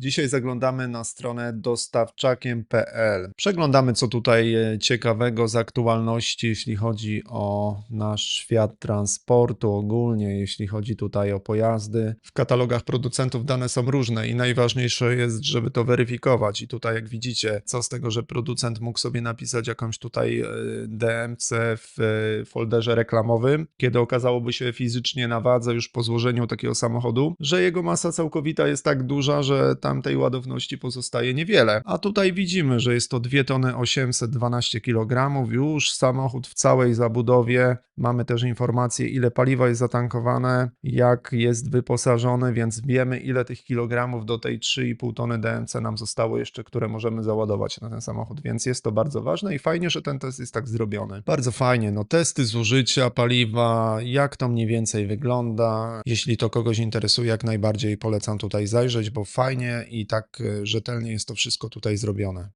Dzisiaj zaglądamy na stronę dostawczakiem.pl. Przeglądamy, co tutaj e, ciekawego z aktualności, jeśli chodzi o nasz świat transportu ogólnie, jeśli chodzi tutaj o pojazdy. W katalogach producentów dane są różne i najważniejsze jest, żeby to weryfikować. I tutaj, jak widzicie, co z tego, że producent mógł sobie napisać jakąś tutaj e, DMC w e, folderze reklamowym, kiedy okazałoby się fizycznie na wadze już po złożeniu takiego samochodu, że jego masa całkowita jest tak duża, że tam tej ładowności pozostaje niewiele. A tutaj widzimy, że jest to 2 tony 812 kg, już samochód w całej zabudowie. Mamy też informację, ile paliwa jest zatankowane, jak jest wyposażony, więc wiemy, ile tych kilogramów do tej 3,5 tony DMC nam zostało jeszcze, które możemy załadować na ten samochód, więc jest to bardzo ważne i fajnie, że ten test jest tak zrobiony. Bardzo fajnie, no testy zużycia paliwa, jak to mniej więcej wygląda. Jeśli to kogoś interesuje, jak najbardziej polecam tutaj zajrzeć, bo fajnie i tak e, rzetelnie jest to wszystko tutaj zrobione.